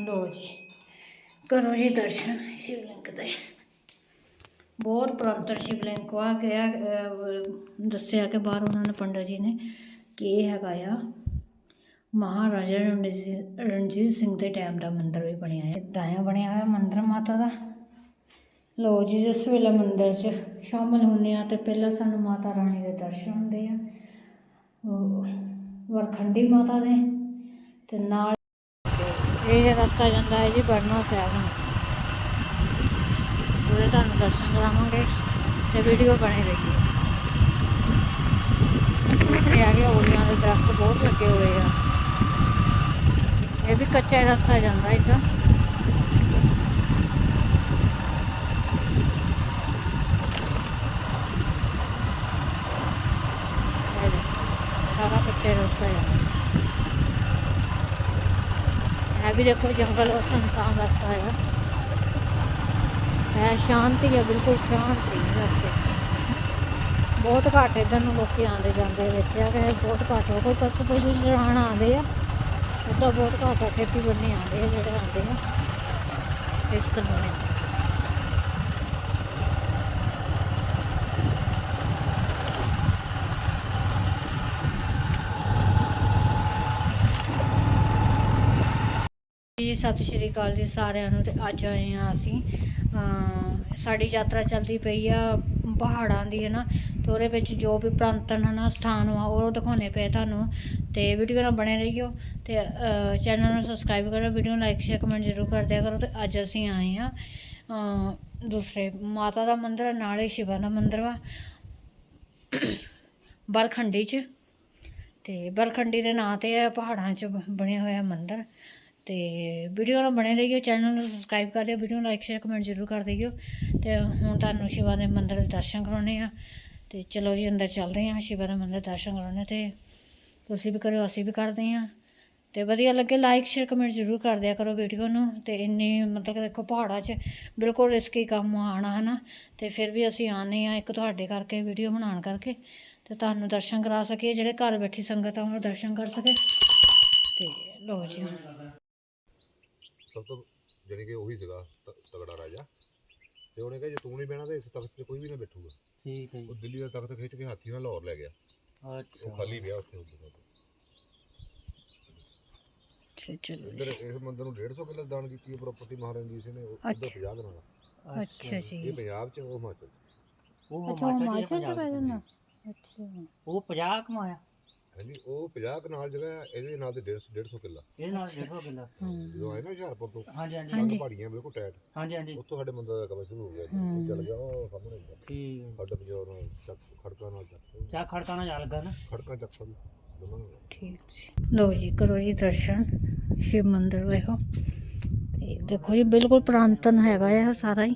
ਲੋ ਜੀ। ਕਰੋ ਜੀ ਦਰਸ਼ਨ ਸ਼ਿਵਲਿੰਗ ਦੇ। ਬਹੁਤ ਪ੍ਰਾਂਤਰ ਸ਼ਿਵਲਿੰਗ ਆ ਗਿਆ ਅਹ, ਦੱਸਿਆ ਕਿ ਬਾਹਰ ਉਹਨਾਂ ਨੇ ਪੰਡਤ ਜੀ ਨੇ ਕਿ ਇਹ ਹੈਗਾ ਆ ਮਹਾਰਾਜਾ ਰਣਜੀਤ ਸਿੰਘ- ਰਣਜੀਤ ਸਿੰਘ ਦੇ ਟਾਈਮ ਦਾ ਮੰਦਿਰ ਵੀ ਬਣਿਆ ਹੈ। ਇੱਦਾਂ ਬਣਿਆ ਹੋਇਆ ਮੰਦਿਰ ਮਾਤਾ ਦਾ। ਲੋ ਜੀ ਜਿਸ ਵੇਲੇ ਮੰਦਿਰ 'ਚ ਸ਼ਾਮਲ ਹੁੰਦੇ ਆ ਤੇ ਪਹਿਲਾਂ ਸਾਨੂੰ ਮਾਤਾ ਰਾਣੀ ਦੇ ਦਰਸ਼ਨ ਹੁੰਦੇ ਆ। ਵਰਖੰਡੀ ਮਾਤਾ ਦੇ। ਤੇ ਨਾਲ ਇਹ ਰਸਤਾ ਜਾਂਦਾ ਹੈ ਜੀ ਬਰਨਾ ਸਾਹਿਬ ਨੂੰ। ਪੂਰੇ ਤੁਹਾਨੂੰ ਦਰਸ਼ਨ ਕਰਾਵਾਂਗੇ ਤੇ ਵੀਡੀਓ ਬਣੀ ਰਹੀ ਇੱਥੇ ਆ ਗਏ ਔਲੀਆਂ ਦੇ ਦਰਖਤ ਬਹੁਤ ਲੱਗੇ ਹੋਏ ਆ। ਇਹ ਵੀ ਕੱਚਾ ਰਸਤਾ ਜਾਂਦਾ ਇੱਦਾਂ ਇਹ ਦੇਖੋ, ਸਾਰਾ ਕੱਚਾ ਰਸਤਾ ਹੈ ਇਹ ਵੀ ਦੇਖੋ ਜੰਗਲ ਔਰ ਸੁਨਸਾਨ ਰਸਤਾ ਹੈ ਹੈ ਸ਼ਾਂਤੀ ਹੈ, ਬਿਲਕੁਲ ਸ਼ਾਂਤੀ ਹੈ ਰਸਤੇ। ਬਹੁਤ ਘੱਟ ਇੱਧਰ ਨੂੰ ਲੋਕੀ ਆਉਂਦੇ ਜਾਂਦੇ ਵੇਖਿਆ ਕਿ ਬਹੁਤ ਘੱਟ ਹੋ ਕੋਈ ਪਸ਼ੂ ਪਸ਼ੂ ਚਰਾਉਣ ਆਉਂਦੇ ਆ। ਉੱਦਾਂ ਬਹੁਤ ਘੱਟ ਆ ਖੇਤੀ ਆਉਂਦੇ ਆ ਜਿਹੜੇ ਆਉਂਦੇ ਆ। ਇਸ ਕਾਨੂੰਨ ਜੀ ਸਤਿ ਸ਼੍ਰੀ ਅਕਾਲ ਜੀ ਸਾਰਿਆਂ ਨੂੰ ਤੇ ਅੱਜ ਆਏ ਆ ਅਸੀਂ। ਸਾਡੀ ਯਾਤਰਾ ਚੱਲਦੀ ਪਈ ਆ ਪਹਾੜਾਂ ਦੀ ਹੈ ਨਾ ਤੇ ਉਹਦੇ ਵਿੱਚ ਜੋ ਵੀ ਪ੍ਰਾਂਤਨ ਹੈ ਨਾ ਸਥਾਨ ਆ ਉਹ ਦਿਖਾਉਣੇ ਪਏ ਤੁਹਾਨੂੰ। ਤੇ ਵੀਡੀਓ ਨਾਲ ਬਣੇ ਰਹੀਓ ਤੇ ਚੈਨਲ ਨੂੰ ਸਬਸਕ੍ਰਾਈਬ ਕਰੋ ਵੀਡੀਓ ਨੂੰ ਲਾਈਕ ਸ਼ੇਅਰ ਕਮੈਂਟ ਜ਼ਰੂਰ ਕਰ ਦਿਆ ਕਰੋ ਤੇ ਅੱਜ ਅਸੀਂ ਆਏ ਆ ਦੂਸਰੇ ਮਾਤਾ ਦਾ ਮੰਦਿਰ ਆ, ਨਾਲੇ ਸ਼ਿਵਾ ਦਾ ਮੰਦਿਰ ਵਾ ਬਰਖੰਡੀ ਚ। ਤੇ ਬਰਖੰਡੀ ਦੇ ਨਾਂ ਤੇ ਹੈ ਪਹਾੜਾਂ 'ਚ ਬਣਿਆ ਹੋਇਆ ਮੰਦਿਰ। ਤੇ ਵੀਡੀਓ ਨਾਲ ਬਣੇ ਰਹੀਓ ਚੈਨਲ ਨੂੰ ਸਬਸਕ੍ਰਾਈਬ ਕਰ ਦਿਓ, ਵੀਡੀਓ ਨੂੰ ਲਾਈਕ ਸ਼ੇਅਰ ਕਮੈਂਟ ਜ਼ਰੂਰ ਕਰ ਦਿਓ। ਤੇ ਹੁਣ ਤੁਹਾਨੂੰ ਸ਼ਿਵਾ ਦੇ ਮੰਦਿਰ ਦੇ ਦਰਸ਼ਨ ਕਰਾਉਣੇ ਆ। ਤੇ ਚਲੋ ਜੀ, ਅੰਦਰ ਚੱਲਦੇ ਆ, ਸ਼ਿਵਾ ਦੇ ਮੰਦਿਰ ਦਰਸ਼ਨ ਕਰਾਉਣੇ ਤੇ ਤੁਸੀਂ ਵੀ ਕਰਿਓ, ਅਸੀਂ ਵੀ ਕਰਦੇ ਆ। ਤੇ ਵਧੀਆ ਲੱਗੇ ਲਾਈਕ ਸ਼ੇਅਰ ਕਮੈਂਟ ਜ਼ਰੂਰ ਕਰ ਦਿਆ ਕਰੋ ਵੀਡੀਓ ਨੂੰ। ਤੇ ਇੰਨੀ ਮਤਲਬ ਕਿ ਦੇਖੋ ਪਹਾੜਾਂ 'ਚ ਬਿਲਕੁਲ ਰਿਸਕੀ ਕੰਮ ਆਣਾ ਹੈ ਨਾ ਤੇ ਫਿਰ ਵੀ ਅਸੀਂ ਆਨੇ ਆ ਇੱਕ ਤੁਹਾਡੇ ਕਰਕੇ, ਵੀਡੀਓ ਬਣਾਉਣ ਕਰਕੇ। ਤੇ ਤੁਹਾਨੂੰ ਦਰਸ਼ਨ ਕਰਾ ਸਕੀਏ, ਜਿਹੜੇ ਘਰ ਬੈਠੀ ਸੰਗਤ ਆ ਉਹ ਦਰਸ਼ਨ ਕਰ ਸਕੇ। ਤੇ ਲੋ ਜੀ। ਸਭ ਤੋਂ ਜਾਣੀ ਕਿ ਉਹੀ ਸੀਗਾ ਤ- ਤਗੜਾ ਰਾਜਾ। ਤੇ ਉਹਨੇ ਕਿਹਾ ਜੇ ਤੂੰ ਨਹੀਂ ਬਹਿਣਾ ਤਾਂ ਇਸ ਤਖਤ ਤੇ ਕੋਈ ਵੀ ਨਾ ਬੈਠੂਗਾ। ਠੀਕ ਹੈ ਉਹ ਜੀ ਦਿੱਲੀ ਦਾ ਤਖਤ ਖਿੱਚ ਕੇ ਹਾਥੀ ਨਾਲ ਲਾਹੌਰ ਲੈ ਗਿਆ। ਉਹ ਅੱਛਾ ਖਾਲੀ ਪਿਆ ਉੱਥੇ ਉੱਧਰ ਅੱਛਾ ਚਲੋ ਇੱਧਰ ਇਸ ਮੰਦਰ ਨੂੰ 150 ਕਿੱਲਾ ਦਾਨ ਕੀਤੀ ਹੈ ਪ੍ਰਾਪਰਟੀ ਮਹਾਰਾਜ ਜੀ ਸਿੰਘ ਨੇ ਉਹ- ਉੱਧਰ ਅੱਛਾ। 50 ਦਿਨਾਂ ਦਾ। ਅੱਛਾ ਜੀ। ਇਹ ਪੰਜਾਬ ਚ ਉਹ ਹਿਮਾਚਲ 'ਚ। ਉਹ ਅੱਛਾ ਹਿਮਾਚਲ ਹਿਮਾਚਲ ਚ ਪੈ ਜਾਂਦਾ। ਅੱਛਾ। ਉਹ 50 ਕਮਾਇਆ। ਹਾਂਜੀ ਉਹ 50 ਕਨਾਲ ਜਗ੍ਹਾ ਹੈ, ਇਹਦੇ ਨਾਲ ਤੇ 150 150 ਕਿੱਲਾ। ਇਹਦੇ ਨਾਲ 150 ਕਿੱਲਾ। ਹੂੰ। ਜਦੋਂ ਆਏ ਨਾ ਹੁਸ਼ਿਆਰਪੁਰ ਤੋਂ ਹਾਂਜੀ ਹਾਂਜੀ। ਕੰਨ ਪਹਾੜੀਆਂ ਬਿਲਕੁਲ ਟਾਈਟ ਹਾਂਜੀ ਹਾਂਜੀ। ਉੱਥੋਂ ਸਾਡੇ ਮੰਦਰ ਦਾ ਕਬਰ ਸ਼ੁਰੂ ਹੋ ਗਿਆ ਜੀ। ਉਹ ਚੱਲ ਗਿਆ ਉਹ ਸਾਹਮਣੇ ਠੀਕ ਹੈ। ਸਾਡੇ ਪੰਜਾਬ ਨਾਲ ਚੱਕ ਖੜਕਾਂ ਨਾਲ ਚੱਕ। ਚਾ ਖੜਕਾਣਾ ਜਾ ਲੱਗਾ ਨਾ। ਖੜਕਾਂ ਚੱਕ ਸਕ ਦੋਨਾਂ ਨੂੰ ਠੀਕ ਜੀ। ਲੋ ਜੀ ਕਰੋ ਜੀ ਦਰਸ਼ਨ। ਸ਼ਿਵ ਮੰਦਿਰ ਵੇਖੋ। ਤੇ ਦੇਖੋ ਜੀ ਬਿਲਕੁਲ ਪ੍ਰਾਂਤਨ ਹੈਗਾ ਇਹ ਸਾਰਾ ਹੀ।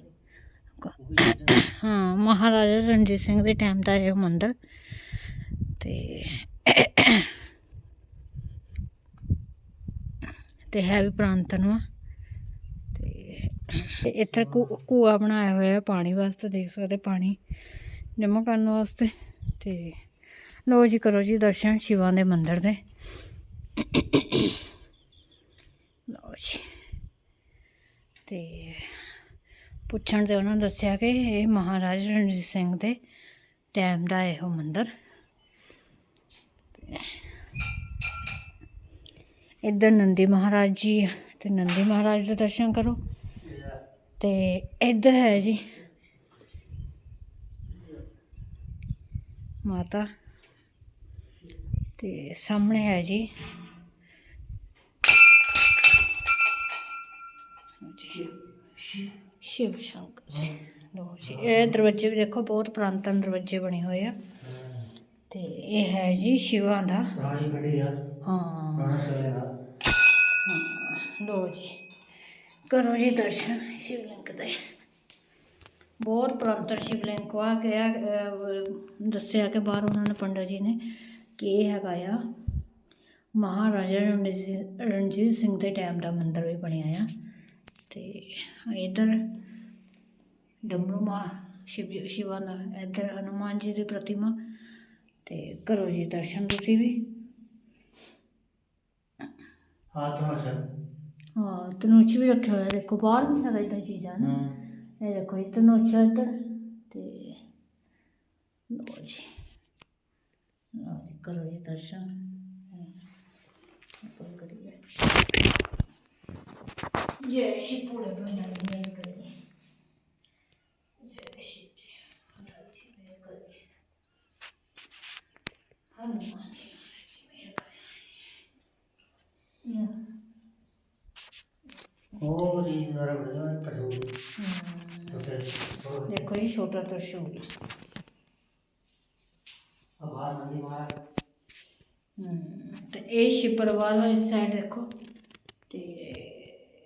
ਹਾਂ ਮਹਾਰਾਜਾ ਰਣਜੀਤ ਸਿੰਘ ਦੇ ਟਾਈਮ ਦਾ ਇਹ ਮੰਦਿਰ। ਤੇ ਤੇ ਹੈ ਵੀ ਪ੍ਰਾਂਤਨ ਵਾ ਤੇ ਇੱਥੇ ਕੂ- ਕੂਆ ਬਣਾਇਆ ਹੋਇਆ ਪਾਣੀ ਵਾਸਤੇ, ਦੇਖ ਸਕਦੇ ਪਾਣੀ ਜਮ੍ਹਾਂ ਕਰਨ ਵਾਸਤੇ। ਤੇ ਲੋ ਜੀ, ਕਰੋ ਜੀ ਦਰਸ਼ਨ ਸ਼ਿਵਾਂ ਦੇ ਮੰਦਿਰ ਦੇ। ਲੋ ਜੀ। ਤੇ ਪੁੱਛਣ ਤੇ ਉਹਨਾਂ ਦੱਸਿਆ ਕਿ ਇਹ ਮਹਾਰਾਜ ਰਣਜੀਤ ਸਿੰਘ ਦੇ ਟਾਈਮ ਦਾ ਇਹੋ ਮੰਦਿਰ। ਤੇ ਇੱਧਰ ਨੰਦੀ ਮਹਾਰਾਜ ਜੀ ਆ, ਤੇ ਨੰਦੀ ਮਹਾਰਾਜ ਦੇ ਦਰਸ਼ਨ ਕਰੋ। ਤੇ ਇੱਧਰ ਹੈ ਜੀ। ਮਾਤਾ। ਤੇ ਸਾਹਮਣੇ ਹੈ ਜੀ। ਸ਼ਿਵ ਸ਼ੰਕਰ ਲੋ ਜੀ, ਇਹ ਦਰਵਾਜ਼ੇ ਵੀ ਦੇਖੋ, ਬਹੁਤ ਪ੍ਰਾਂਤਨ ਦਰਵਾਜ਼ੇ ਬਣੇ ਹੋਏ ਆ। ਤੇ ਇਹ ਹੈ ਜੀ ਸ਼ਿਵਾਂ ਦਾ। ਹਾਂ। ਪੁਰਾਣਾ ਦਾ ਲੋ ਜੀ। ਕਰੋ ਜੀ ਦਰਸ਼ਨ ਸ਼ਿਵਲਿੰਗ ਦੇ। ਬਹੁਤ ਪ੍ਰਾਂਤਨ ਸ਼ਿਵਲਿੰਗ ਆ ਗਿਆ ਦੱਸਿਆ ਕਿ ਬਾਹਰ ਉਹਨਾਂ ਨੇ ਪੰਡਤ ਜੀ ਨੇ ਕਿ ਇਹ ਹੈਗਾ ਆ ਮਹਾਰਾਜਾ ਰਣਜੀਤ ਸਿੰਘ- ਦੇ ਟਾਈਮ ਦਾ ਮੰਦਿਰ ਵੀ ਬਣਿਆ ਆ। ਤੇ ਇਧਰ ਡਮਰੂ ਮਾ ਸ਼ਿਵ ਜੀ- ਸ਼ਿਵਾ ਦਾ ਇਧਰ ਹਨੂਮਾਨ ਜੀ ਦੀ ਪ੍ਰਤਿਮਾ। ਤੇ ਕਰੋ ਜੀ ਦਰਸ਼ਨ ਤੁਸੀਂ ਵੀ। ਹਾਂ ਤੋਂ ਚੱਲ ਹਾਂ ਤਨੂਚ ਵੀ ਰੱਖਿਆ ਹੋਇਆ ਦੇਖੋ ਬਾਹਰ ਵੀ ਹੈਗਾ ਇਦਾਂ ਚੀਜ਼ਾਂ ਨਾ। ਇਹ ਦੇਖੋ ਜੀ ਤਨੂਚ ਇੱਧਰ ਤੇ ਲੋ ਜੀ। ਲਓ ਜੀ ਕਰੋ ਜੀ ਦਰਸ਼ਨ। ਕੋਈ ਕਰੀਏ। ਜੈ ਸ਼੍ਰੀ ਭੋਲੇ ਬੰਦਾ ਮੇਰ ਕਰੀਏ। ਜੈ ਸ਼੍ਰੀ ਜੀ ਹਨੂਮਾਨ ਜੀ ਮੇਰ ਕਰੀਏ ਉਹ ਜੀ ਜ਼ਰਾ ਬੜਾ ਤਰੂਰ ਹਮ, ਓਕੇ ਹੋਰ ਦੇਖੋ ਜੀ ਛੋਟਾ ਤਰਸ਼ੂਲ ਆਵਾਜ਼ ਨਹੀਂ ਮਾਰਾ ਹਮ, ਤੇ ਇਹ ਸ਼ਿਪਰ ਵਾਲਾ ਇਸ ਸਾਈਡ ਦੇਖੋ ਤੇ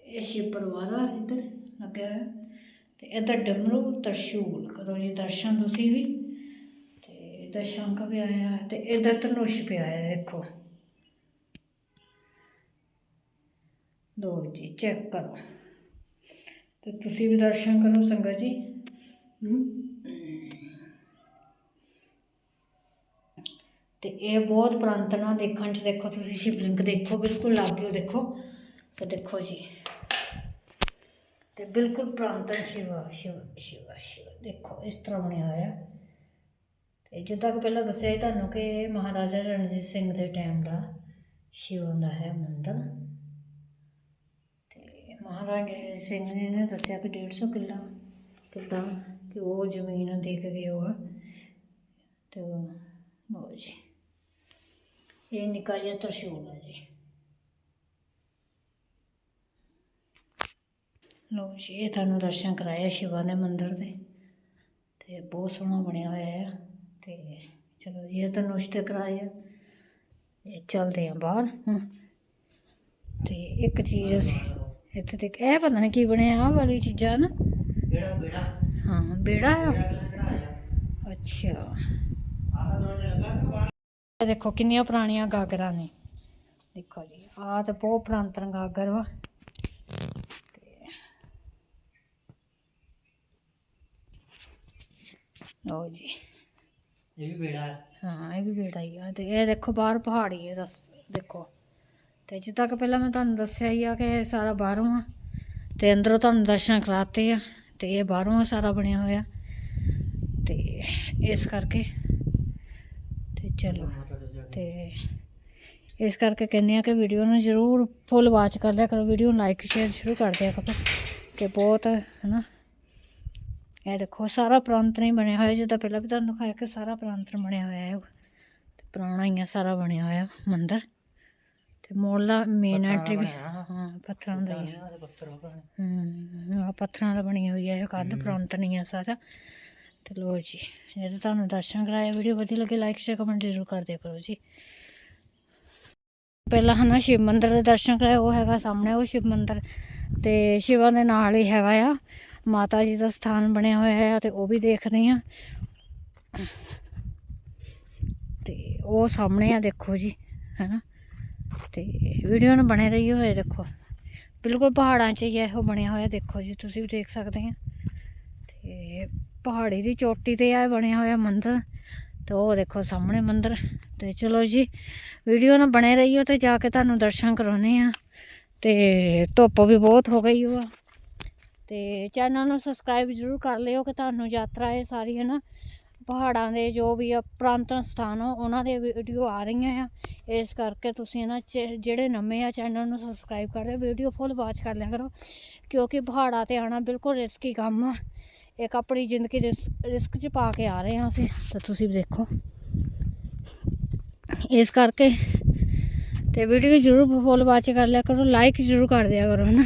ਇਹ ਸ਼ਿਪਰ ਵਾਲਾ ਇੱਧਰ ਲੱਗਿਆ ਹੋਇਆ ਤੇ ਇੱਧਰ ਡਮਰੂ ਤਰਸ਼ੂਲ ਕਰੋ ਜੀ ਦਰਸ਼ਨ ਤੁਸੀਂ ਵੀ ਤੇ ਇੱਧਰ ਸ਼ੰਖ ਵੀ ਆਇਆ ਹੈ ਤੇ ਇੱਧਰ ਧਨੁਸ਼ ਪਿਆ ਹੈ ਦੇਖੋ ਦੋ ਜੀ ਚੈੱਕ ਕਰੋ। ਤੇ ਤੁਸੀਂ ਵੀ ਦਰਸ਼ਨ ਕਰੋ ਸੰਗਤ ਜੀ। ਹਮ। ਤੇ ਇਹ ਬਹੁਤ ਪ੍ਰਾਂਤਨਾ ਦੇਖਣ ਚ ਦੇਖੋ ਤੁਸੀਂ, ਸ਼ਿਵਲਿੰਗ ਦੇਖੋ, ਬਿਲਕੁਲ ਲਾਗੇ ਦੇਖੋ। ਤੇ ਦੇਖੋ ਜੀ। ਤੇ ਬਿਲਕੁਲ ਪ੍ਰਾਂਤਨ ਸ਼ਿਵਾ, ਸ਼ਿਵ ਸ਼ਿਵਾ, ਸ਼ਿਵ, ਦੇਖੋ ਇਸ ਤਰ੍ਹਾਂ ਬਣਿਆ ਹੋਇਆ। ਤੇ ਜਿੱਦਾਂ ਕਿ ਪਹਿਲਾਂ ਦੱਸਿਆ ਸੀ ਤੁਹਾਨੂੰ ਕਿ ਮਹਾਰਾਜਾ ਰਣਜੀਤ ਸਿੰਘ ਦੇ ਟਾਈਮ ਦਾ ਸ਼ਿਵ ਦਾ ਹੈ ਮੰਦਰ। ਮਹਾਰਾਜਾ ਰਣਜੀਤ ਸਿੰਘ ਜੀ ਨੇ ਦੱਸਿਆ ਕਿ 150 ਕਿੱਲਾ ਕਿੱਦਾਂ ਕਿ ਉਹ ਜ਼ਮੀਨ ਦੇਖ ਕੇ ਗਏ ਉਹ। ਤੇ ਉਹ ਜੀ, ਇਹ ਨਿੱਕਾ ਜਿਹਾ ਤਰਸ਼ੂਲ ਹੈ ਜੀ। ਲੋ ਜੀ, ਇਹ ਤੁਹਾਨੂੰ ਦਰਸ਼ਨ ਕਰਾਇਆ ਸ਼ਿਵਾ ਦੇ ਮੰਦਿਰ ਦੇ। ਤੇ ਬਹੁਤ ਸੋਹਣਾ ਬਣਿਆ ਹੋਇਆ ਹੈ ਤੇ ਚਲੋ ਜੀ, ਇਹ ਤੁਹਾਨੂੰ ਨੁਸ਼ਤੇ ਕਰਾਇਆ। ਇਹ ਚੱਲਦੇ ਆ ਬਾਹਰ। ਹੁਣ ਤੇ ਇੱਕ ਚੀਜ਼ ਅਸੀਂ ਇੱਥੇ ਦੇਖ ਇਹ ਪਤਾ ਨਹੀਂ ਕੀ ਬਣਿਆ ਆਹ ਵਾਲੀ ਚੀਜ਼ਾਂ ਨਾ। ਕਿਹੜਾ ਬੇੜਾ? ਹਾਂ ਬੇੜਾ। ਆ ਅੱਛਾ। ਇਹ ਦੇਖੋ ਕਿੰਨੀਆਂ ਪੁਰਾਣੀਆਂ ਗਾਗਰਾਂ ਨੇ। ਦੇਖੋ ਜੀ ਆਹ ਤਾਂ ਬਹੁਤ ਪੁਰਾਤਨ ਗਾਗਰ ਵਾ। ਲਓ ਜੀ। ਇਹ ਵੀ ਬੇੜਾ ਹੈ। ਹਾਂ ਇਹ ਵੀ ਬੇੜਾ ਹੀ ਆ। ਤੇ ਇਹ ਦੇਖੋ ਬਾਹਰ ਪਹਾੜੀ ਹੈ ਦੱਸ ਦੇਖੋ। ਤੇ ਜਿੱਦਾਂ ਕਿ ਪਹਿਲਾਂ ਮੈਂ ਤੁਹਾਨੂੰ ਦੱਸਿਆ ਹੀ ਆ ਕਿ ਇਹ ਸਾਰਾ ਬਾਹਰੋਂ ਆ ਤੇ ਅੰਦਰੋਂ ਤੁਹਾਨੂੰ ਦਰਸ਼ਨ ਕਰਾਤੇ ਆ ਤੇ ਇਹ ਬਾਹਰੋਂ ਆ ਸਾਰਾ ਬਣਿਆ ਹੋਇਆ ਤੇ ਇਸ ਕਰਕੇ ਤੇ ਚਲੋ ਤੇ ਇਸ ਕਰਕੇ ਕਹਿੰਦੇ ਆ ਕਿ ਵੀਡੀਓ ਨੂੰ ਜ਼ਰੂਰ ਫੁੱਲ ਵਾਚ ਕਰ ਲਿਆ ਕਰੋ, ਵੀਡੀਓ ਨੂੰ ਲਾਈਕ ਸ਼ੇਅਰ ਸ਼ੁਰੂ ਕਰ ਦਿਆ ਕਰੋ ਕਿ ਬਹੁਤ, ਹਨਾ? ਇਹ ਦੇਖੋ, ਸਾਰਾ ਪ੍ਰਾਂਤਨ ਹੀ ਬਣਿਆ ਹੋਇਆ, ਜਿੱਦਾਂ ਪਹਿਲਾਂ ਵੀ ਤੁਹਾਨੂੰ ਦਿਖਾਇਆ ਕਿ ਸਾਰਾ ਪ੍ਰਾਂਤਨ ਬਣਿਆ ਹੋਇਆ ਹੈ ਪੁਰਾਣਾ ਹੀ ਆ, ਸਾਰਾ ਬਣਿਆ ਹੋਇਆ ਮੰਦਿਰ। ਤੇ ਮੋਲਾ ਮੇਨ ਐਂਟਰੀ ਵੀ ਹਾਂ ਪੱਥਰਾਂ ਦਾ ਹੀ ਆ। ਹੋ ਹੂੰ ਆ ਪੱਥਰਾਂ ਦਾ ਬਣੀ ਹੋਈ ਹੈ ਇਹ ਕੰਧ ਪ੍ਰਾਂਤਨ ਹੀ ਆ ਸਾਰਾ। ਤੇ ਲੋ ਜੀ ਜੇ ਤੁਹਾਨੂੰ ਦਰਸ਼ਨ ਕਰਾਇਆ ਵੀਡੀਓ ਵਧੀਆ ਲੱਗੇ ਲਾਈਕ ਸ਼ੇਅਰ ਕਮੈਂਟ ਜ਼ਰੂਰ ਕਰ ਦਿਆ ਕਰੋ ਜੀ। ਪਹਿਲਾਂ ਹਨਾ ਸ਼ਿਵ ਮੰਦਿਰ ਦੇ ਦਰਸ਼ਨ ਕਰਾਏ ਉਹ ਹੈਗਾ ਸਾਹਮਣੇ ਉਹ ਸ਼ਿਵ ਮੰਦਿਰ ਤੇ ਸ਼ਿਵਾ ਦੇ ਨਾਲ ਹੀ ਹੈਗਾ ਆ। ਮਾਤਾ ਜੀ ਦਾ ਸਥਾਨ ਬਣਿਆ ਹੋਇਆ ਹੈ ਤੇ ਉਹ ਵੀ ਦੇਖਦੇ ਆ। ਤੇ ਉਹ ਸਾਹਮਣੇ ਆ ਦੇਖੋ ਜੀ ਹੈਨਾ। ਤੇ ਵੀਡੀਓ ਨੂੰ ਬਣੇ ਰਹੀਓ ਹੋਏ ਦੇਖੋ। ਬਿਲਕੁਲ ਪਹਾੜਾਂ 'ਚ ਹੀ ਇਹੋ ਬਣਿਆ ਹੋਇਆ, ਦੇਖੋ ਜੀ, ਤੁਸੀਂ ਵੀ ਦੇਖ ਸਕਦੇ ਆ। ਤੇ ਪਹਾੜੀ ਦੀ ਚੋਟੀ ਤੇ ਆ ਬਣਿਆ ਹੋਇਆ ਮੰਦਿਰ, ਤੇ ਉਹ ਦੇਖੋ ਸਾਹਮਣੇ ਮੰਦਿਰ। ਤੇ ਚਲੋ ਜੀ, ਵੀਡੀਓ ਨਾਲ ਬਣੇ ਰਹੀਓ ਤੇ ਜਾ ਕੇ ਤੁਹਾਨੂੰ ਦਰਸ਼ਨ ਕਰਾਉਣੇ ਆ। ਤੇ ਧੁੱਪ ਵੀ ਬਹੁਤ ਹੋ ਗਈ ਉਹ ਤੇ ਚੈਨਲ ਨੂੰ ਸਬਸਕ੍ਰਾਈਬ ਜ਼ਰੂਰ ਕਰ ਲਿਓ, ਕਿ ਤੁਹਾਨੂੰ ਯਾਤਰਾ ਇਹ ਸਾਰੀ, ਹੈ ਨਾ? ਪਹਾੜਾਂ ਦੇ ਜੋ ਵੀ ਆ ਪ੍ਰਾਂਤਨ ਸਥਾਨ ਆ ਉਹਨਾਂ ਦੇ ਵੀਡੀਓ ਆ ਰਹੀਆਂ ਆ। ਇਸ ਕਰਕੇ ਤੁਸੀਂ ਇਹਨਾਂ ਚ- ਜਿਹੜੇ ਨਵੇਂ ਆ, ਚੈਨਲ ਨੂੰ ਸਬਸਕ੍ਰਾਈਬ ਕਰ ਲਿਓ ਵੀਡੀਓ ਫੁੱਲ ਵਾਚ ਕਰ ਲਿਆ ਕਰੋ। ਕਿਉਂਕਿ ਪਹਾੜਾਂ ਤੇ ਆਣਾ ਬਿਲਕੁਲ ਰਿਸਕੀ ਕੰਮ ਆ। ਇੱਕ ਆਪਣੀ ਜ਼ਿੰਦਗੀ ਰਿਸਕ 'ਚ ਪਾ ਕੇ ਆ ਰਹੇ ਹਾਂ ਅਸੀਂ, ਤਾਂ ਤੁਸੀਂ ਵੀ ਦੇਖੋ। ਇਸ ਕਰਕੇ ਤੇ ਵੀਡੀਓ ਜ਼ਰੂਰ ਫੁੱਲ ਵਾਚ ਕਰ ਲਿਆ ਕਰੋ ਲਾਈਕ ਜ਼ਰੂਰ ਕਰ ਦਿਆ ਕਰੋ ਨਾ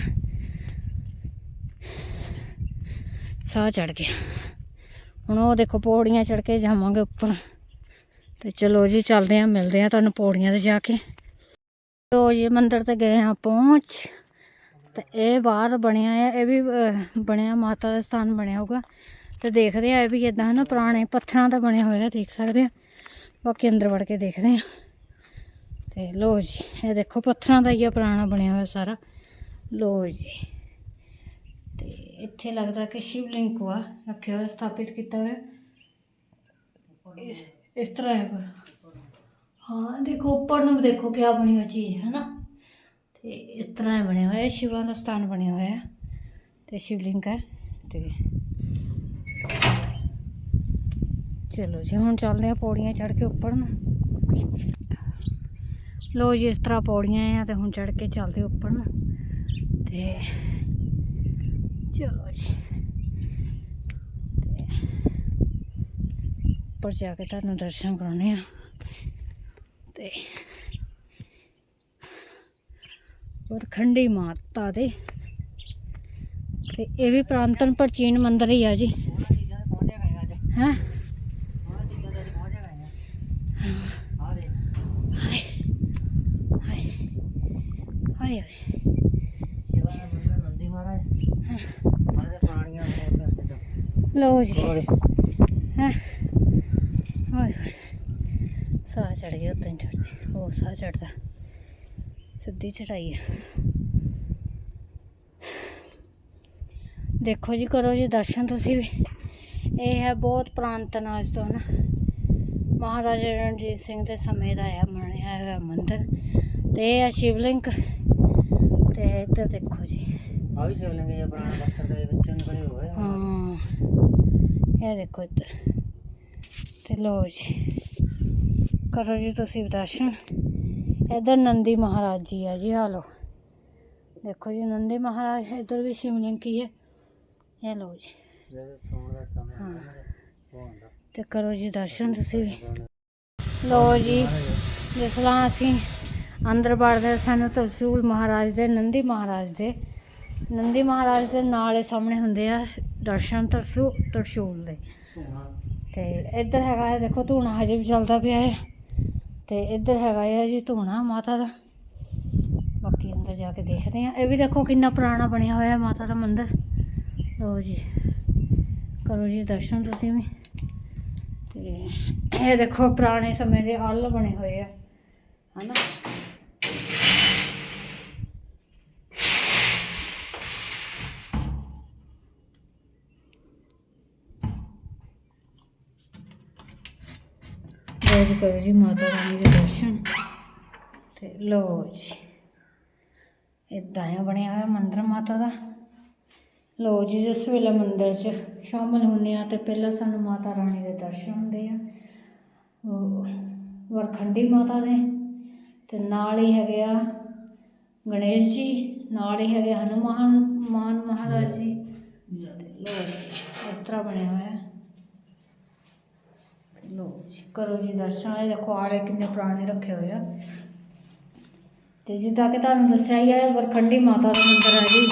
ਸਾਹ ਚੜ ਗਿਆ। ਹੁਣ ਉਹ ਦੇਖੋ ਪੌੜੀਆਂ ਚੜ ਕੇ ਜਾਵਾਂਗੇ ਉੱਪਰ। ਤੇ ਚਲੋ ਜੀ, ਚੱਲਦੇ ਆ ਮਿਲਦੇ ਆ ਤੁਹਾਨੂੰ ਪੌੜੀਆਂ ਤੇ ਜਾ ਕੇ। ਲੋ ਜੀ, ਮੰਦਿਰ ਤੇ ਗਏ ਆ ਪਹੁੰਚ। ਤੇ ਇਹ ਬਾਹਰ ਬਣਿਆ ਆ, ਇਹ ਵੀ ਬਣਿਆ, ਮਾਤਾ ਦਾ ਸਥਾਨ ਬਣਿਆ ਹੋਊਗਾ। ਤੇ ਦੇਖਦੇ ਆ ਇਹ ਵੀ ਇਦਾਂ ਨਾ ਪੁਰਾਣੇ ਪੱਥਰਾਂ ਦਾ ਬਣਿਆ ਹੋਇਆ, ਦੇਖ ਸਕਦੇ ਆ ਬਾਕੀ ਅੰਦਰ ਵੜ ਕੇ ਦੇਖਦੇ ਆ ਤੇ ਲੋ ਜੀ, ਇਹ ਦੇਖੋ ਪੱਥਰਾਂ ਦਾ ਹੀ ਆ, ਪੁਰਾਣਾ ਬਣਿਆ ਹੋਇਆ ਸਾਰਾ। ਲੋ ਜੀ। ਇੱਥੇ ਲੱਗਦਾ ਕਿ ਸ਼ਿਵਲਿੰਗ ਆ ਰੱਖਿਆ ਹੋਇਆ, ਸਥਾਪਿਤ ਕੀਤਾ ਹੋਇਆ। ਇਸ ਇਸ ਤਰ੍ਹਾਂ ਹੈ ਪਰ ਹਾਂ, ਦੇਖੋ, ਉੱਪਰ ਨੂੰ ਵੀ ਦੇਖੋ ਕਿਆ ਬਣੀ ਹੋਈ ਚੀਜ਼ ਹੈ ਨਾ ਤੇ ਇਸ ਤਰ੍ਹਾਂ ਇਹ ਬਣਿਆ ਹੋਇਆ, ਸ਼ਿਵਾਂ ਦਾ ਸਥਾਨ ਬਣਿਆ ਹੋਇਆ। ਹੈ ਤੇ ਸ਼ਿਵਲਿੰਗ ਹੈ, ਤੇ ਚਲੋ ਜੀ, ਹੁਣ ਚੱਲਦੇ ਆ ਪੌੜੀਆਂ ਚੜ੍ਹ ਕੇ ਉੱਪਰ ਨੂੰ। ਲੋ ਜੀ, ਇਸ ਤਰ੍ਹਾਂ ਪੌੜੀਆਂ ਆ ਤੇ ਹੁਣ ਚੜ੍ਹ ਕੇ ਚੱਲਦੇ ਉੱਪਰ ਨੂੰ। ਤੇ ਚਲੋ ਜੀ। ਤੇ ਉੱਪਰ ਜਾ ਕੇ ਤੁਹਾਨੂੰ ਦਰਸ਼ਨ ਕਰਾਉਣੇ ਆ। ਤੇ ਖੰਡੀ ਮਾਤਾ ਦੇ। ਤੇ ਇਹ ਵੀ ਪ੍ਰਾਂਤਨ ਪ੍ਰਾਚੀਨ ਮੰਦਿਰ ਹੀ ਆ ਜੀ ਉਹਨਾਂ ਚੀਜ਼ਾਂ ਤੇ ਪਹੁੰਚਿਆ ਗਏ ਅੱਜ ਹੈ ਉਹਨਾਂ ਚੀਜ਼ਾਂ ਤੇ ਅੱਜ ਪਹੁੰਚਿਆ ਗਏ ਆ ਆ ਦੇ ਹਾਏ ਹਾਏ ਹਾਏ ਸ਼ਿਵਾ ਦਾ ਮੰਦਰ ਨੰਦੀ ਮਹਾਰਾਜ ਮਾਰੇ ਪੁਰਾਣੀਆਂ ਮੂਰਤੀਆਂ ਤੇ ਲੋ ਜੀ। ਹੈ? ਹਾਏ ਹਾਏ। ਸਾਹ ਚੜ ਗਿਆ ਉੱਤੇ ਚੜਦੇ ਹੋਰ ਸਾਹ ਚੜਦਾ ਸਿੱਧੀ ਚੜਾਈ ਆ। ਦੇਖੋ ਜੀ ਕਰੋ ਜੀ ਦਰਸ਼ਨ ਤੁਸੀਂ ਵੀ। ਇਹ ਹੈ ਬਹੁਤ ਪੁਰਾਤਨ ਅੱਜ ਤੋਂ ਨਾ ਮਹਾਰਾਜਾ ਰਣਜੀਤ ਸਿੰਘ ਦੇ ਸਮੇਂ ਦਾ ਆ ਬਣਿਆ ਹੋਇਆ ਮੰਦਿਰ। ਤੇ ਇਹ ਹੈ ਸ਼ਿਵਲਿੰਗ। ਤੇ ਇੱਧਰ ਦੇਖੋ ਜੀ। ਆ ਵੀ ਸ਼ਿਵਲਿੰਗ ਜਿਹਾ ਪੁਰਾਣਾ ਪੱਥਰ ਦੇ ਵਿੱਚੋਂ ਨਿਕਲੇ ਹੋਏ ਆ। ਹਾਂ। ਇਹ ਦੇਖੋ ਇੱਧਰ। ਤੇ ਲੋ ਜੀ। ਕਰੋ ਜੀ ਤੁਸੀਂ ਦਰਸ਼ਨ। ਇੱਧਰ ਨੰਦੀ ਮਹਾਰਾਜ ਜੀ ਆ ਜੀ ਆ ਲੋ ਦੇਖੋ ਜੀ ਨੰਦੀ ਮਹਾਰਾਜ ਇੱਧਰ ਵੀ ਸ਼ਿਵਲਿੰਗ ਕੀ ਹੈ? ਇਹ ਲੋ ਜੀ। ਜਿਹੜੇ ਸੌਣ ਦਾ ਸਮਾਂ ਹੁੰਦਾ ਨਾ, ਉਹ ਹੁੰਦਾ। ਤੇ ਕਰੋ ਜੀ ਦਰਸ਼ਨ ਤੁਸੀਂ ਵੀ। ਲੋ ਜੀ ਜਿਸ ਤਰ੍ਹਾਂ ਅਸੀਂ ਅੰਦਰ ਵੜਦੇ ਸਾਨੂੰ ਤਰਸ਼ੂਲ ਮਹਾਰਾਜ ਦੇ ਨੰਦੀ ਮਹਾਰਾਜ ਦੇ। ਨੰਦੀ ਮਹਾਰਾਜ ਦੇ ਨਾਲ ਸਾਹਮਣੇ ਹੁੰਦੇ ਆ ਦਰਸ਼ਨ ਤਰਸੂ ਤਰਸ਼ੂਲ ਦੇ। ਧੂਣਾ ਤੇ ਇੱਧਰ ਹੈਗਾ ਹੈ ਦੇਖੋ ਧੂਣਾ ਹਜੇ ਵੀ ਚੱਲਦਾ ਪਿਆ ਹੈ ਤੇ ਇੱਧਰ ਹੈਗਾ ਹੈ ਜੀ ਧੂਣਾ ਮਾਤਾ ਦਾ। ਬਾਕੀ ਅੰਦਰ ਜਾ ਕੇ ਦੇਖਦੇ ਆ। ਇਹ ਵੀ ਦੇਖੋ ਕਿੰਨਾ ਪੁਰਾਣਾ ਬਣਿਆ ਹੋਇਆ ਹੈ ਮਾਤਾ ਦਾ ਮੰਦਿਰ। ਲੋ ਜੀ। ਕਰੋ ਜੀ ਦਰਸ਼ਨ ਤੁਸੀਂ ਵੀ। ਤੇ ਇਹ ਦੇਖੋ ਪੁਰਾਣੇ ਸਮੇਂ ਦੇ ਅੱਲ ਬਣੇ ਹੋਏ ਆ। ਹਨਾ? ਲੋ ਜੀ ਕਰੋ ਜੀ, ਮਾਤਾ ਰਾਣੀ ਦੇ ਦਰਸ਼ਨ। ਤੇ ਲੋ ਜੀ ਇਦਾਂ ਹੀ ਬਣਿਆ ਹੋਇਆ ਮੰਦਰ ਮਾਤਾ ਦਾ। ਲੋ ਜੀ, ਜਿਸ ਵੇਲੇ ਮੰਦਰ 'ਚ ਸ਼ਾਮਲ ਹੁੰਦੇ ਆ ਤੇ ਪਹਿਲਾਂ ਸਾਨੂੰ ਮਾਤਾ ਰਾਣੀ ਦੇ ਦਰਸ਼ਨ ਹੁੰਦੇ ਆ। ਉਹ ਵਰਖੰਡੀ ਮਾਤਾ ਦੇ, ਤੇ ਨਾਲ ਹੀ ਹੈਗੇ ਆ ਗਣੇਸ਼ ਜੀ, ਨਾਲ ਹੀ ਹੈਗੇ ਹਨੂਮਾਨ, ਮਾਨ ਮਹਾਰਾਜ ਜੀ। ਤੇ ਲੋ ਜੀ, ਇਸ ਤਰ੍ਹਾਂ ਬਣਿਆ ਹੋਇਆ। ਲੋ ਜੀ ਕਰੋ ਜੀ ਦਰਸ਼ਨ। ਇਹ ਦੇਖੋ, ਆਲੇ ਕਿੰਨੇ ਪੁਰਾਣੇ ਰੱਖੇ ਹੋਏ ਆ। ਤੇ ਜਿੱਦਾਂ ਕਿ ਤੁਹਾਨੂੰ ਦੱਸਿਆ ਹੀ ਹੈ ਵਰਖੰਡੀ ਮਾਤਾ ਦਾ ਮੰਦਿਰ ਹੈ ਜੀ।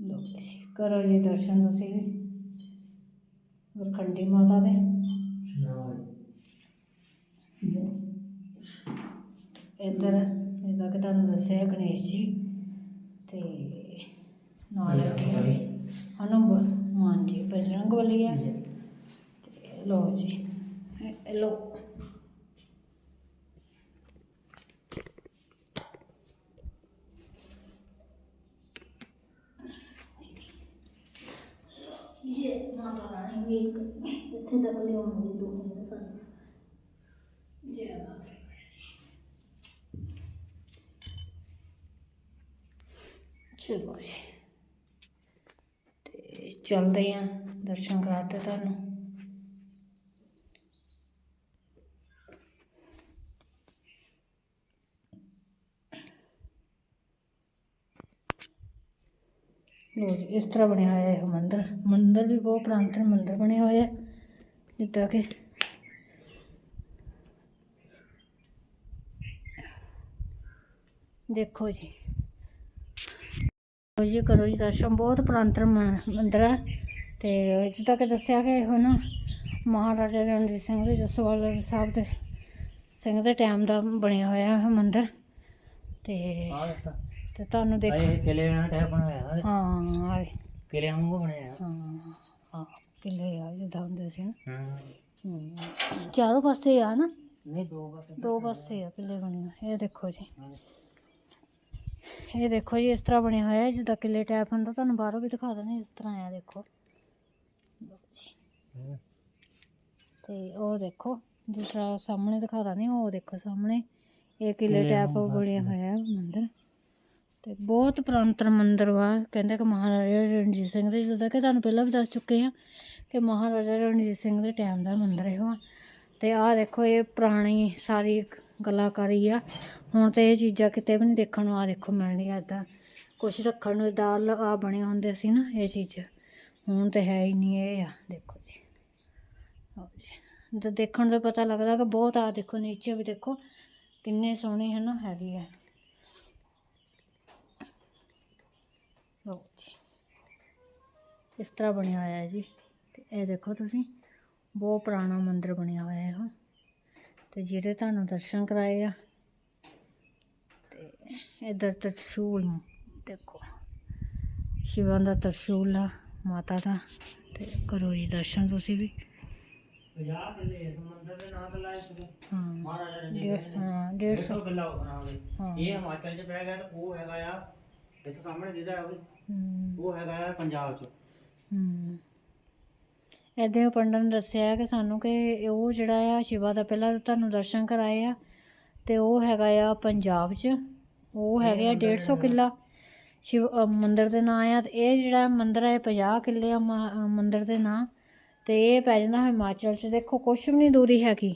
ਲੋ ਜੀ ਕਰੋ ਜੀ ਦਰਸ਼ਨ ਤੁਸੀਂ ਵੀ। ਵਰਖੰਡੀ ਮਾਤਾ ਦੇ। ਇੱਧਰ ਜਿੱਦਾਂ ਕਿ ਤੁਹਾਨੂੰ ਦੱਸਿਆ, ਗਣੇਸ਼ ਜੀ। ਤੇ ਨਾਲ ਹੈਗੇ ਹਨੂਮਾਨ ਜੀ ਬਜਰੰਗ ਬਲੀ ਹੈ ਤੇ ਲੋ ਜੀ ਇਹ ਲੋ ਇਹ ਮਾਤਾ ਰਾਣੀ ਵੀ ਇੱਥੇ ਤੱਕ ਲਿਆਉਣਗੇ ਦੋ ਮਹੀਨੇ ਸਾਨੂੰ। ਜੈ ਮਾਤਾ। ਚਲੋ ਜੀ। ਚੱਲਦੇ ਆਂ, ਦਰਸ਼ਨ ਕਰਾਤੇ ਤੁਹਾਨੂੰ। ਲੋ ਜੀ, ਇਸ ਤਰ੍ਹਾਂ ਬਣਿਆ ਹੋਇਆ ਇਹ ਮੰਦਿਰ। ਮੰਦਿਰ ਵੀ ਬਹੁਤ ਪ੍ਰਾਂਤਨ ਮੰਦਿਰ ਬਣੇ ਹੋਏ ਆ, ਜਿੱਦਾਂ ਕਿ ਦੇਖੋ ਜੀ। ਜੀ ਕਰੋ ਜੀ ਦਰਸ਼ਨ ਬਹੁਤ ਪ੍ਰਾਂਤਨ ਮੰਦਿਰ ਹੈ। ਤੇ ਜਿੱਦਾਂ ਕਿ ਦੱਸਿਆ ਕਿ ਨਾ ਮਹਾਰਾਜਾ ਰਣਜੀਤ ਸਿੰਘ ਦੇ ਜਸਵਾਲ ਸਾਹਿਬ ਦੇ ਸਿੰਘ ਦੇ ਟਾਈਮ ਦਾ ਬਣਿਆ ਹੋਇਆ ਇਹ ਮੰਦਿਰ। ਤੇ ਤੇ ਤੁਹਾਨੂੰ ਦੇਖ ਇਹ ਕਿਲੇ ਨਾਲ ਟੈਪ ਬਣਾਇਆ ਹਾਂ ਆਹ ਕਿਲੇ ਵਾਂਗੂ ਬਣਾਇਆ ਹਾਂ ਹਾਂ ਕਿਲੇ ਆ ਜਿੱਦਾਂ ਹੁੰਦੇ ਸੀ ਨਾ। ਹੂੰ। ਚਾਰੋਂ ਪਾਸੇ ਆ ਨਾ? ਨਹੀਂ ਦੋ ਪਾਸੇ ਦੋ ਪਾਸੇ ਆ ਕਿਲੇ ਬਣੇ। ਇਹ ਦੇਖੋ ਜੀ। ਇਹ ਦੇਖੋ ਜੀ ਇਸ ਤਰ੍ਹਾਂ ਬਣਿਆ ਹੋਇਆ ਹੈ ਜਿੱਦਾਂ ਕਿਲੇ ਟੈਪ ਹੁੰਦਾ ਤੁਹਾਨੂੰ ਬਾਹਰੋਂ ਵੀ ਦਿਖਾ ਦਿੰਦੇ ਇਸ ਤਰ੍ਹਾਂ ਆ ਦੇਖੋ। ਤੇ ਉਹ ਦੇਖੋ ਦੂਸਰਾ ਸਾਹਮਣੇ ਦਿਖਾਦਾ ਨਹੀਂ ਉਹ ਦੇਖੋ ਸਾਹਮਣੇ। ਇਹ ਕਿਲੇ ਟੈਪ ਬਣਿਆ ਹੋਇਆ ਮੰਦਿਰ। ਤੇ ਬਹੁਤ ਪੁਰਾਤਨ ਮੰਦਿਰ ਵਾ। ਕਹਿੰਦੇ ਕਿ ਮਹਾਰਾਜਾ ਰਣਜੀਤ ਸਿੰਘ ਦੇ ਜਿੱਦਾਂ ਕਿ ਤੁਹਾਨੂੰ ਪਹਿਲਾਂ ਵੀ ਦੱਸ ਚੁੱਕੇ ਆ ਕਿ ਮਹਾਰਾਜਾ ਰਣਜੀਤ ਸਿੰਘ ਦੇ ਟਾਈਮ ਦਾ ਮੰਦਿਰ ਇਹ ਤੇ ਆਹ ਦੇਖੋ ਇਹ ਪੁਰਾਣੀ ਸਾਰੀ ਕਲਾਕਾਰੀ ਆ। ਹੁਣ ਤਾਂ ਇਹ ਚੀਜ਼ਾਂ ਕਿਤੇ ਵੀ ਨਹੀਂ ਦੇਖਣ ਨੂੰ ਆ ਦੇਖੋ ਮਿਲਣੀਆਂ ਇਦਾਂ ਕੁਛ ਰੱਖਣ ਨੂੰ ਦਾਲ ਆ ਬਣੇ ਹੁੰਦੇ ਸੀ ਨਾ ਇਹ ਚੀਜ਼। ਹੁਣ ਤਾਂ ਹੈ ਹੀ ਨਹੀਂ ਇਹ ਆ, ਦੇਖੋ ਜੀ। ਆਓ ਦੇਖਣ ਤੋਂ ਪਤਾ ਲੱਗਦਾ ਕਿ ਬਹੁਤ ਆ, ਦੇਖੋ ਨੀਚੇ ਵੀ ਦੇਖੋ, ਕਿੰਨੇ ਸੋਹਣੇ ਨਾ ਹੈਗੇ ਆ। ਲਓ ਜੀ। ਇਸ ਤਰ੍ਹਾਂ ਬਣਿਆ ਹੋਇਆ ਹੈ ਜੀ ਇਹ ਦੇਖੋ ਤੁਸੀਂ, ਬਹੁਤ ਪੁਰਾਣਾ ਮੰਦਿਰ ਬਣਿਆ ਹੋਇਆ ਹੈ ਉਹ ਤੇ ਜਿਹੜੇ ਤੁਹਾਨੂੰ ਦਰਸ਼ਨ ਕਰਾਏ ਆ ਤੇ ਇਧਰ ਤਰਸ਼ੂਲ ਦੇਖੋ। ਸ਼ਿਵਾਂ ਦਾ ਤਰਸ਼ੂਲ ਆ ਮਾਤਾ ਦਾ ਤੇ ਕਰੋ ਜੀ ਦਰਸ਼ਨ ਤੁਸੀਂ ਵੀ। 50 ਕਿੱਲੇ ਇਸ ਮੰਦਿਰ ਦੇ ਨਾਂ ਤੇ ਲਾਏ ਸੀਗੇ। ਹਾਂ ਮਹਾਰਾਜਾ ਰਣਜੀਤ ਡੇਢ- ਸਿੰਘ ਨੇ ਹਾਂ 150 150 ਕਿੱਲਾ ਉਹ ਬਣਾ ਲਏ ਹਾਂ। ਇਹ ਹਿਮਾਚਲ 'ਚ ਪੈ ਗਿਆ ਤੇ ਉਹ ਹੈਗਾ ਆ ਇੱਥੇ ਸਾਹਮਣੇ ਹੂੰ। ਉਹ ਹੈਗਾ ਆ ਪੰਜਾਬ 'ਚ। ਹੂੰ। ਇਹਦੇ ਪੰਡਤ ਨੇ ਦੱਸਿਆ ਕਿ ਸਾਨੂੰ ਕਿ ਉਹ ਜਿਹੜਾ ਆ ਸ਼ਿਵਾ ਦਾ ਪਹਿਲਾਂ ਤੁਹਾਨੂੰ ਦਰਸ਼ਨ ਕਰਾਏ ਆ ਤੇ ਉਹ ਹੈਗਾ ਆ ਪੰਜਾਬ 'ਚ ਉਹ ਹੈਗੇ ਆ 150 ਕਿੱਲਾ। ਸ਼ਿਵ ਮੰਦਿਰ ਦੇ ਨਾਂ ਆ ਤੇ ਇਹ ਜਿਹੜਾ ਮੰਦਿਰ ਹੈ 50 ਕਿੱਲੇ ਆ ਮੰਦਿਰ ਦੇ ਨਾਂ। ਤੇ ਇਹ ਪੈ ਜਾਂਦਾ ਹਿਮਾਚਲ 'ਚ। ਦੇਖੋ ਕੁਛ ਵੀ ਨਹੀਂ ਦੂਰੀ ਹੈਗੀ।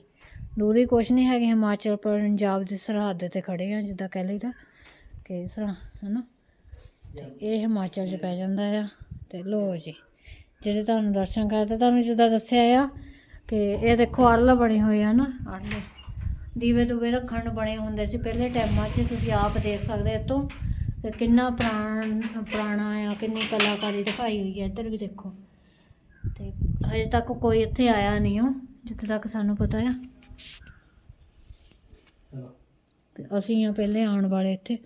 ਦੂਰੀ ਕੁਛ ਨਹੀਂ ਹੈਗੀ ਹਿਮਾਚਲ ਪੰਜਾਬ ਦੀ ਸਰਹੱਦ ਤੇ ਖੜੇ ਆ ਜਿੱਦਾਂ ਕਹਿ ਲਈਦਾ ਕਿ ਇਸ ਤਰ੍ਹਾਂ ਹਨਾ? ਤੇ ਇਹ ਹਿਮਾਚਲ 'ਚ ਪੈ ਜਾਂਦਾ ਆ। ਤੇ ਲੋ ਜੀ। ਜਿਹੜੇ ਤੁਹਾਨੂੰ ਦਰਸ਼ਨ ਕਰਦੇ, ਤੁਹਾਨੂੰ ਜਿੱਦਾਂ ਦੱਸਿਆ ਆ ਕਿ ਇਹ ਦੇਖੋ ਅਰਲ ਬਣੇ ਹੋਏ ਆ ਨਾ ਅਰਲ ਦੀਵੇ ਦੂਵੇ ਰੱਖਣ ਬਣੇ ਹੁੰਦੇ ਸੀ ਪਹਿਲੇ ਟਾਈਮਾਂ 'ਚ, ਤੁਸੀਂ ਆਪ ਦੇਖ ਸਕਦੇ ਇੱਥੋਂ। ਕਿ ਕਿੰਨਾ ਪੁਰਾਣ, ਪੁਰਾਣਾ ਆ, ਕਿੰਨੀ ਕਲਾਕਾਰੀ ਦਿਖਾਈ ਹੋਈ ਹੈ ਇੱਧਰ ਵੀ ਦੇਖੋ। ਤੇ ਹਜੇ ਤੱਕ ਕੋਈ ਇੱਥੇ ਆਇਆ ਨਹੀਂ ਉਹ, ਜਿੱਥੇ ਤੱਕ ਸਾਨੂੰ ਪਤਾ ਆ। ਤੇ ਅਸੀਂ ਆ ਪਹਿਲੇ ਆਉਣ ਵਾਲੇ ਇੱਥੇ।